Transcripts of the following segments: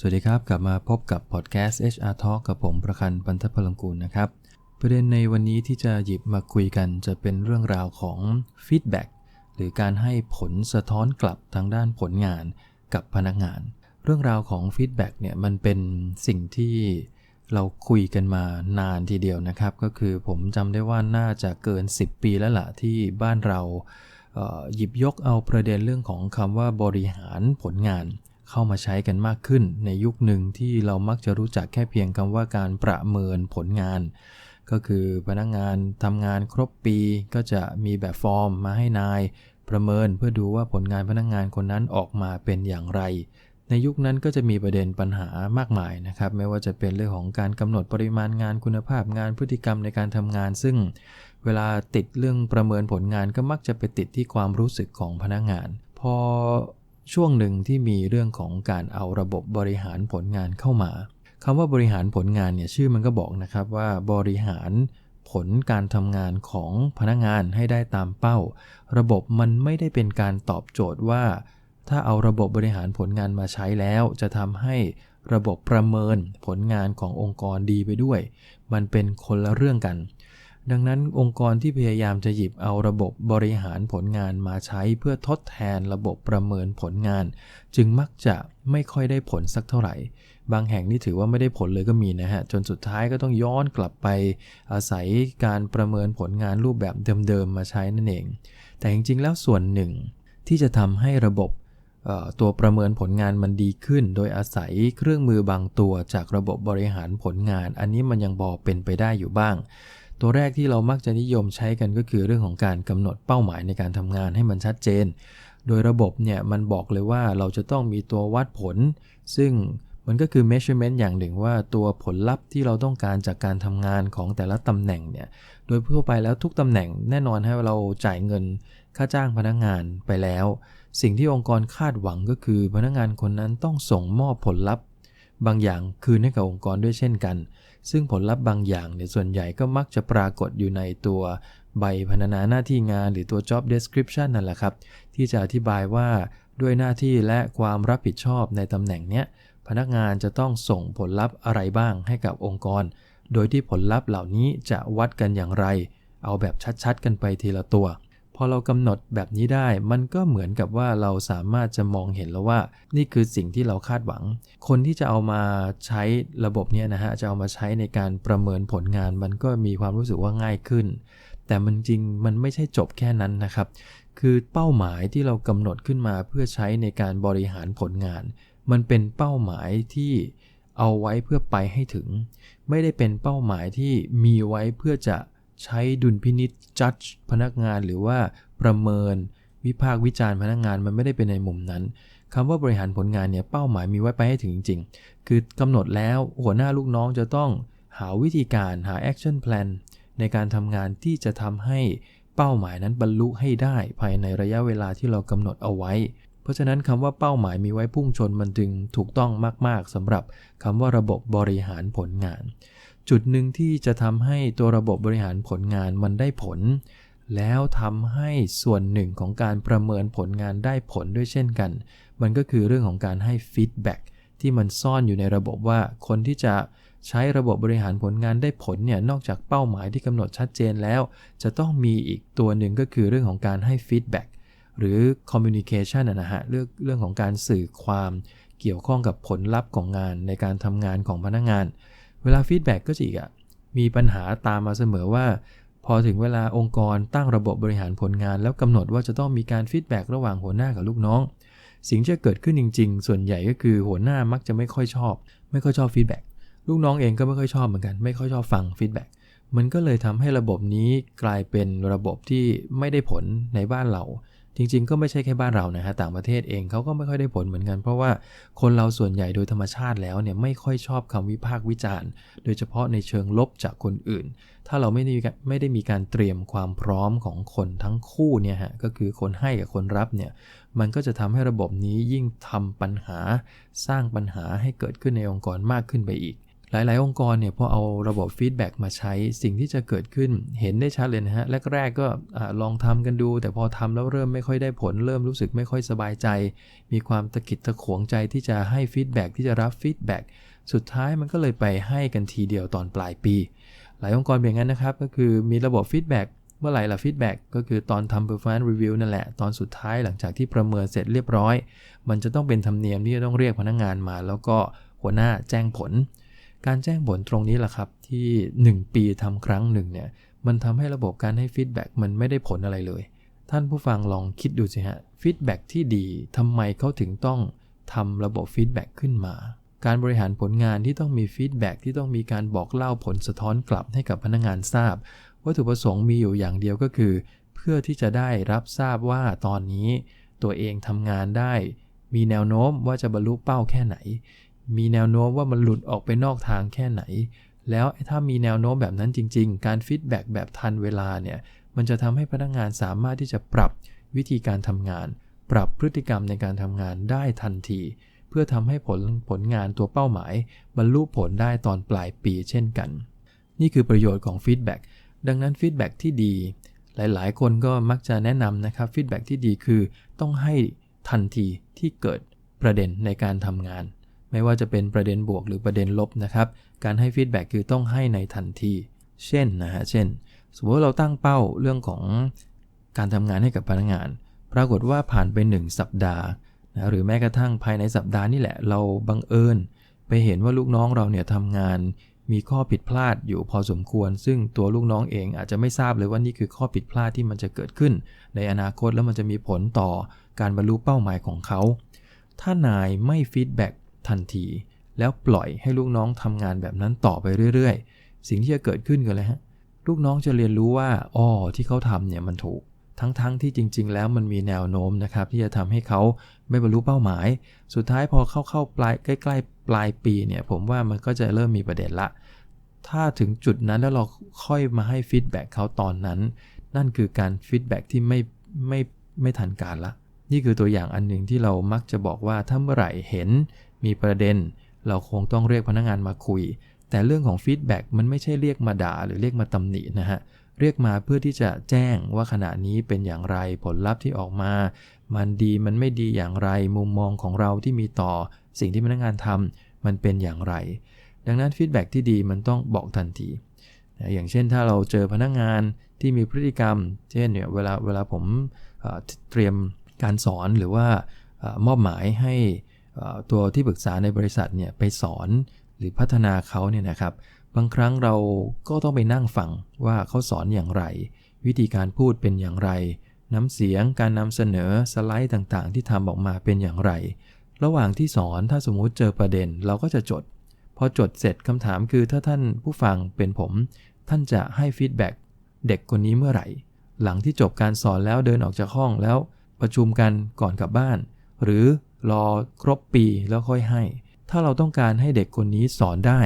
สวัสดีครับ กลับมาพบกับพอดแคสต์ HR Talk กับผมประคันปันทพลังกูลนะครับ ประเด็นในวันนี้ที่จะหยิบมาคุยกันจะเป็นเรื่องราวของฟีดแบ็กหรือการให้ผลสะท้อนกลับทางด้านผลงานกับพนักงาน เรื่องราวของฟีดแบ็กเนี่ยมันเป็นสิ่งที่เราคุยกันมานานทีเดียวนะครับ ก็คือผมจำได้ว่าน่าจะเกิน 10 ปีแล้วล่ะที่บ้านเราหยิบยกเอาประเด็นเรื่องของคำว่าบริหารผลงาน เข้ามาใช้กันมากขึ้น ในยุคหนึ่งที่เรามักจะรู้จักแค่เพียงคำว่าการประเมินผลงาน ก็คือพนักงงานทำงานครบปีก็จะมีแบบฟอร์มมาให้นาย ประเมินเพื่อดูว่าผลงานพนักงงานคนนั้นออกมาเป็นอย่างไรในยุคนั้นก็จะมีประเด็นปัญหามากมายนะครับ ไม่ว่าจะเป็นเรื่องของการกำหนดปริมาณงานคุณภาพงานพฤติกรรมในการทำงาน ซึ่งเวลาติดเรื่องประเมินผลงานก็มักจะไปติดที่ความรู้สึกของพนักงาน พอ ช่วงหนึ่งที่มีเรื่องของการเอาระบบบริหารผลงานเข้ามาคำว่าบริหารผลงานเนี่ยชื่อมันก็บอกนะครับว่าบริหารผลการทำงานของพนักงานให้ได้ตามเป้า ระบบมันไม่ได้เป็นการตอบโจทย์ว่า ถ้าเอาระบบบริหารผลงานมาใช้แล้ว จะทำให้ระบบประเมินผลงานขององค์กรดีไปด้วย มันเป็นคนละเรื่องกัน ดังนั้นองค์กรที่พยายามจะหยิบเอาระบบบริหารผลงานมาใช้เพื่อทดแทนระบบประเมินผลงาน จึงมักจะไม่ค่อยได้ผลสักเท่าไหร่ บางแห่งนี่ถือว่าไม่ได้ผลเลยก็มีนะฮะ จนสุดท้ายก็ต้องย้อนกลับไป อาศัยการประเมินผลงานรูปแบบเดิมๆมาใช้นั่นเอง แต่จริงๆแล้วส่วนหนึ่งที่จะทำให้ระบบตัวประเมินผลงานมันดีขึ้น โดยอาศัยเครื่องมือบางตัวจากระบบบริหารผลงาน อันนี้มันยังบอเป็นไปได้อยู่บ้าง ตัวแรกที่เรามักจะนิยมใช้กันก็คือเรื่องของการกำหนดเป้าหมายในการทำงานให้มันชัดเจน โดยระบบเนี่ยมันบอกเลยว่าเราจะต้องมีตัววัดผล ซึ่งมันก็คือ measurement อย่างหนึ่งว่าตัวผลลัพธ์ที่เราต้องการจากการทำงานของแต่ละตำแหน่งเนี่ย โดยทั่วไปแล้วทุกตำแหน่งแน่นอนให้เราจ่ายเงินค่าจ้างพนักงงานไปแล้ว สิ่งที่องค์กรคาดหวังก็คือพนักงงานคนนั้นต้องส่งมอบผลลัพธ์ บางอย่างคืนให้กับองค์กรด้วยเช่นกัน ซึ่งผลลัพธ์บางอย่างเนี่ยส่วนใหญ่ก็มักจะปรากฏอยู่ในตัวใบพรรณนาหน้าที่งานหรือตัว job description นั่นแหละครับ ที่จะอธิบายว่าด้วยหน้าที่และความรับผิดชอบในตำแหน่งเนี้ยพนักงานจะต้องส่งผลลัพธ์อะไรบ้างให้กับองค์กร โดยที่ผลลัพธ์เหล่านี้จะวัดกันอย่างไร เอาแบบชัดๆ กันไปทีละตัว พอเรากำหนดแบบนี้ได้ มันก็เหมือนกับว่าเราสามารถจะมองเห็นแล้วว่า นี่คือสิ่งที่เราคาดหวัง คนที่จะเอามาใช้ระบบนี้นะฮะจะเอามาใช้ในการประเมินผลงาน มันก็มีความรู้สึกว่าง่ายขึ้น แต่มันจริงมันไม่ใช่จบแค่นั้นนะครับ คือเป้าหมายที่เรากำหนดขึ้นมาเพื่อใช้ในการบริหารผลงาน มันเป็นเป้าหมายที่เอาไว้เพื่อไปให้ถึง ไม่ได้เป็นเป้าหมายที่มีไว้เพื่อจะ ใช้ดุลพินิษจัดพนักงานหรือว่าประเมินวิพากษ์วิจารณ์พนักงานมันไม่ได้เป็นในมุมนั้นคำว่าบริหารผลงานเนี่ยเป้าหมายมีไว้ไปให้ถึงจริง ๆ คือกำหนดแล้วหัวหน้าลูกน้องจะต้องหาวิธีการหาแอคชั่นแพลนในการทำงานที่จะทำให้เป้าหมายนั้นบรรลุให้ได้ภายในระยะเวลาที่เรากำหนดเอาไว้ เพราะฉะนั้นคำว่าเป้าหมายมีไว้พุ่งชนมันจึงถูกต้องมาก ๆสำหรับคำว่าระบบบริหารผลงาน จุดหนึ่งที่จะทำให้ตัวระบบบริหารผลงานมันได้ผล แล้วทำให้ส่วนหนึ่งของการประเมินผลงานได้ผลด้วยเช่นกัน มันก็คือเรื่องของการให้ฟีดแบ็กที่มันซ่อนอยู่ในระบบว่าคนที่จะใช้ระบบบริหารผลงานได้ผลเนี่ยนอกจากเป้าหมายที่กำหนดชัดเจนแล้ว จะต้องมีอีกตัวหนึ่งก็คือเรื่องของการให้ฟีดแบ็กหรือคอมมิวนิเคชันนะฮะเรื่องเรื่องของการสื่อความเกี่ยวข้องกับผลลัพธ์ของงานในการทำงานของพนักงงาน เวลาฟีดแบ็กก็จะอีกอะมีปัญหาตามมาเสมอว่า พอถึงเวลาองค์กรตั้งระบบบริหารผลงาน แล้วกำหนดว่าจะต้องมีการฟีดแบ็กระหว่างหัวหน้ากับลูกน้อง สิ่งที่เกิดขึ้นจริง ๆ ส่วนใหญ่ก็คือหัวหน้ามักจะไม่ค่อยชอบ ไม่ค่อยชอบฟีดแบ็กลูกน้องเองก็ไม่ค่อยชอบเหมือนกัน ไม่ค่อยชอบฟังฟีดแบ็กมันก็เลยทำให้ระบบนี้กลายเป็นระบบที่ไม่ได้ผลในบ้านเรา จริงๆ ก็ไม่ใช่แค่บ้านเรานะฮะต่างประเทศเองเขาก็ไม่ค่อยได้ผลเหมือนกัน เพราะว่าคนเราส่วนใหญ่โดยธรรมชาติแล้วเนี่ยไม่ค่อยชอบคำวิพากษ์วิจารณ์ โดยเฉพาะในเชิงลบจากคนอื่น ถ้าเราไม่ได้ไม่ได้มีการเตรียมความพร้อมของคนทั้งคู่เนี่ยฮะก็คือคนให้กับคนรับเนี่ยมันก็จะทำให้ระบบนี้ยิ่งทำปัญหา สร้างปัญหาให้เกิดขึ้นในองค์กรมากขึ้นไปอีก หลาย ๆ องค์กรเนี่ยพอเอาระบบฟีดแบ็กมาใช้สิ่งที่จะเกิดขึ้นเห็นได้ชัดเลยนะฮะ แรก ๆ ก็ลองทำกันดู แต่พอทำแล้วเริ่มไม่ค่อยได้ผล เริ่มรู้สึกไม่ค่อยสบายใจ มีความตะกิดตะขวงใจที่จะให้ฟีดแบ็กที่จะรับฟีดแบ็กสุดท้ายมันก็เลยไปให้กันทีเดียวตอนปลายปี หลายองค์กรเป็นอย่างนั้นนะครับ ก็คือมีระบบฟีดแบ็กเมื่อไหร่ล่ะฟีดแบ็กก็คือตอนทำ performance review นั่นแหละ ตอนสุดท้ายหลังจากที่ประเมินเสร็จเรียบร้อย มันจะต้องเป็นธรรมเนียมที่จะต้องเรียกพนักงงานมา แล้วก็หัวหน้าแจ้งผล การแจ้งผลตรงนี้แหละครับที่ 1 ปีทำครั้งหนึ่งเนี่ยมันทำให้ระบบการให้ฟีดแบ็กมันไม่ได้ผลอะไรเลย ท่านผู้ฟังลองคิดดูสิฮะฟีดแบ็กที่ดีทำไมเขาถึงต้องทำระบบฟีดแบ็กขึ้นมา การบริหารผลงานที่ต้องมีฟีดแบ็กที่ต้องมีการบอกเล่าผลสะท้อนกลับให้กับพนักงานทราบ วัตถุประสงค์มีอยู่อย่างเดียวก็คือ เพื่อที่จะได้รับทราบว่าตอนนี้ ตัวเองทำงานได้ มีแนวโน้มว่าจะบรรลุเป้าแค่ไหน มีแนวโน้มว่ามันหลุดออกไปนอกทางแค่ไหน แล้วถ้ามีแนวโน้มแบบนั้นจริง ๆ การฟีดแบ็กแบบทันเวลาเนี่ย มันจะทำให้พนักงานสามารถที่จะปรับวิธีการทำงาน ปรับพฤติกรรมในการทำงานได้ทันที เพื่อทำให้ผลผลงานตัวเป้าหมาย บรรลุผลได้ตอนปลายปีเช่นกัน นี่คือประโยชน์ของฟีดแบ็กดังนั้นฟีดแบ็กที่ดี หลายๆ คนก็มักจะแนะนำนะครับฟีดแบ็กที่ดีคือต้องให้ทันทีที่เกิดประเด็นในการทำงาน ไม่ว่าจะเป็นประเด็นบวกหรือประเด็นลบนะครับ การให้ฟีดแบ็กคือต้องให้ในทันที เช่นนะฮะ เช่น สมมติเราตั้งเป้าเรื่องของการทำงานให้กับพนักงาน ปรากฏว่าผ่านไป 1 สัปดาห์นะหรือแม้กระทั่งภายในสัปดาห์นี่แหละ เราบังเอิญ ไปเห็นว่าลูกน้องเราเนี่ยทำงาน มีข้อผิดพลาดอยู่พอสมควร ซึ่งตัวลูกน้องเองอาจจะไม่ทราบเลยว่านี่คือข้อผิดพลาดที่มันจะเกิดขึ้น ในอนาคตแล้วมันจะมีผลต่อการบรรลุเป้าหมายของเขา ถ้านายไม่ฟีดแบ็ก ทันที แล้วปล่อยให้ลูกน้องทำงานแบบนั้นต่อไปเรื่อยๆ สิ่งที่จะเกิดขึ้นก็เลยฮะลูกน้องจะเรียนรู้ว่าอ๋อที่เขาทำเนี่ยมันถูก ทั้งๆทที่จริง ๆ แล้วมันมีแนวโน้มนะครับ ที่จะทำให้เขาไม่บรรลุเป้าหมาย สุดท้ายพอเข้าเข้าปลายใกล้ ๆ ปลายปีเนี่ย ผมว่ามันก็จะเริ่มมีประเด็นละ ถ้าถึงจุดนั้นแล้วเราค่อยมาให้ฟีดแบ็กเขาตอนนั้น นั่นคือการฟีดแบ็กที่ไม่ไม่ไม่ทันการละนี่คือตัวอย่างอันหนึ่งที่เรามักจะบอกว่าถ้าเมื่อไหร่เห็น มีประเด็น เราคงต้องเรียกพนักงงานมาคุย แต่เรื่องของฟีดแบ็กมันไม่ใช่เรียกมาด่าหรือเรียกมาตำหนินะฮะ เรียกมาเพื่อที่จะแจ้งว่าขณะนี้เป็นอย่างไรผลลัพธ์ที่ออกมา มันดีมันไม่ดีอย่างไรมุมมองของเราที่มีต่อ สิ่งที่พนักงานทำมันเป็นอย่างไร ดังนั้นฟีดแบ็ที่ดีมันต้องบอกทันทีอย่างเช่นถ้าเราเจอพนักงานที่มีพฤติกรรม เช่นเนี่ยเวลาเวลาผมเตรียมการสอนหรือว่ามอบหมายให้ ตัวที่ปรึกษาในบริษัทเนี่ยไปสอนหรือพัฒนาเขาเนี่ยนะครับ บางครั้งเราก็ต้องไปนั่งฟังว่าเขาสอนอย่างไร วิธีการพูดเป็นอย่างไร น้ำเสียงการนำเสนอสไลด์ต่างๆ ที่ทำออกมาเป็นอย่างไร ระหว่างที่สอนถ้าสมมุติเจอประเด็นเราก็จะจด พอจดเสร็จคำถามคือถ้าท่านผู้ฟังเป็นผม ท่านจะให้ฟีดแบ็กเด็กคนนี้เมื่อไหร่ หลังที่จบการสอนแล้วเดินออกจากห้องแล้วประชุมกันก่อนกลับบ้าน หรือ รอครบปีแล้วค่อยให้ ถ้าเราต้องการให้เด็กคนนี้สอนได้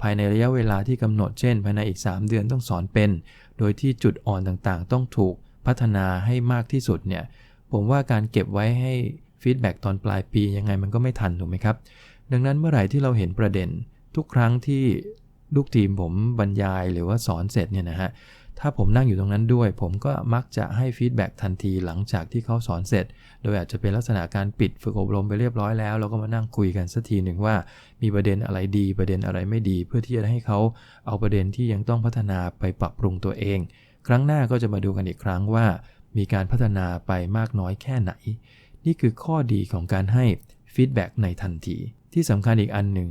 ภายในระยะเวลาที่กำหนดเช่น ภายในอีก 3 เดือนต้องสอนเป็น โดยที่จุดอ่อนต่างๆ ต้องถูกพัฒนาให้มากที่สุดเนี่ยผมว่าการเก็บไว้ให้ฟีดแบ็ตอนปลายปียังไงมันก็ไม่ทันถูกไหมครับ ดังนั้นเมื่อไหร่ที่เราเห็นประเด็น ทุกครั้งที่ลูกทีมผมบรรยายหรือว่าสอนเสร็จเนี่ยนะฮะ ถ้าผมนั่งอยู่ตรงนั้นด้วย ผมก็มักจะให้ฟีดแบ็กทันทีหลังจากที่เขาสอนเสร็จ โดยอาจจะเป็นลักษณะการปิดฝึกอบรมไปเรียบร้อยแล้วเราก็มานั่งคุยกันสักทีหนึ่งว่า มีประเด็นอะไรดีประเด็นอะไรไม่ดี เพื่อที่จะให้เขาเอาประเด็นที่ยังต้องพัฒนาไปปรับปรุงตัวเอง ครั้งหน้าก็จะมาดูกันอีกครั้งว่า มีการพัฒนาไปมากน้อยแค่ไหน นี่คือข้อดีของการให้ฟีดแบ็กในทันที ที่สำคัญอีกอันหนึ่ง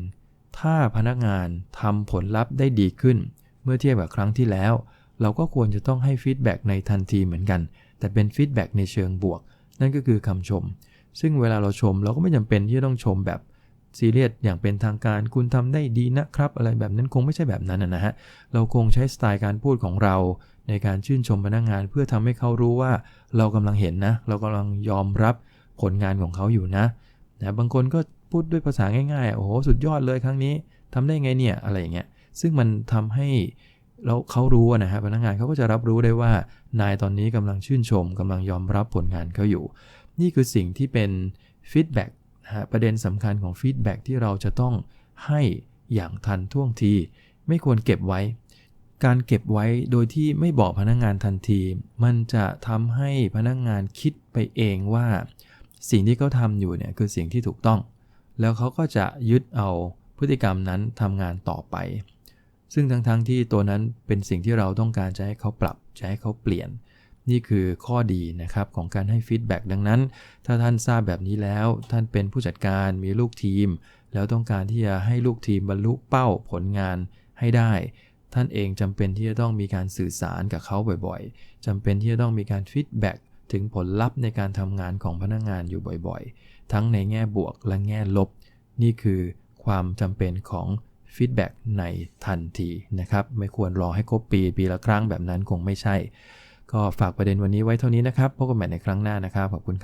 ถ้าพนักงานทำผลลัพธ์ได้ดีขึ้น เมื่อเทียบกับครั้งที่แล้ว เราก็ควรจะต้องให้ฟีดแบ็กในทันทีเหมือนกัน แต่เป็นฟีดแบ็กในเชิงบวก นั่นก็คือคำชม ซึ่งเวลาเราชมเราก็ไม่จำเป็นที่จะต้องชมแบบซีเรียสอย่างเป็นทางการคุณทำได้ดีนะครับ อะไรแบบนั้นคงไม่ใช่แบบนั้นนะฮะ เราคงใช้สไตล์การพูดของเราในการชื่นชมพนักงงานเพื่อทำให้เขารู้ว่าเรากำลังเห็นนะ เรากำลังยอมรับผลงานของเขาอยู่นะนะบางคนก็พูดด้วยภาษาง่ายๆ โอ้โห สุดยอดเลยครั้งนี้ทำได้ไงเนี่ย อะไรอย่างเงี้ย ซึ่งมันทำให้ แล้วเขารู้นะฮะพนักงานเขาก็จะรับรู้ได้ว่านายตอนนี้กำลังชื่นชมกำลังยอมรับผลงานเขาอยู่ นี่คือสิ่งที่เป็นฟีดแบ็กนะฮะประเด็นสำคัญของฟีดแบ็กที่เราจะต้องให้อย่างทันท่วงที ไม่ควรเก็บไว้ การเก็บไว้โดยที่ไม่บอกพนักงานทันที มันจะทำให้พนักงานคิดไปเองว่า สิ่งที่เขาทำอยู่เนี่ยคือสิ่งที่ถูกต้อง แล้วเขาก็จะยึดเอาพฤติกรรมนั้นทำงานต่อไป ซึ่งทั้งๆทที่ตัวนั้นเป็นสิ่งที่เราต้องการจะให้เขาปรับจะให้เขาเปลี่ยน นี่คือข้อดีนะครับของการให้ฟีดแบ็กดังนั้น ถ้าท่านทราบแบบนี้แล้ว ท่านเป็นผู้จัดการมีลูกทีม แล้วต้องการที่จะให้ลูกทีมบรรลุเป้าผลงานให้ได้ ท่านเองจำเป็นที่จะต้องมีการสื่อสารกับเขาบ่อยๆจำเป็นที่จะต้องมีการฟีดแบ็กถึงผลลัพธ์ในการทำงานของพนักงงานอยู่บ่อยๆ ทั้งในแง่บวกและแง่ลบ นี่คือความจำเป็นของ ฟีดแบ็กในทันทีนะครับ ไม่ควรรอให้ครบปี ปีละครั้งแบบนั้นคงไม่ใช่ ก็ฝากประเด็นวันนี้ไว้เท่านี้นะครับพบกันใหม่ในครั้งหน้านะครับขอบคุณ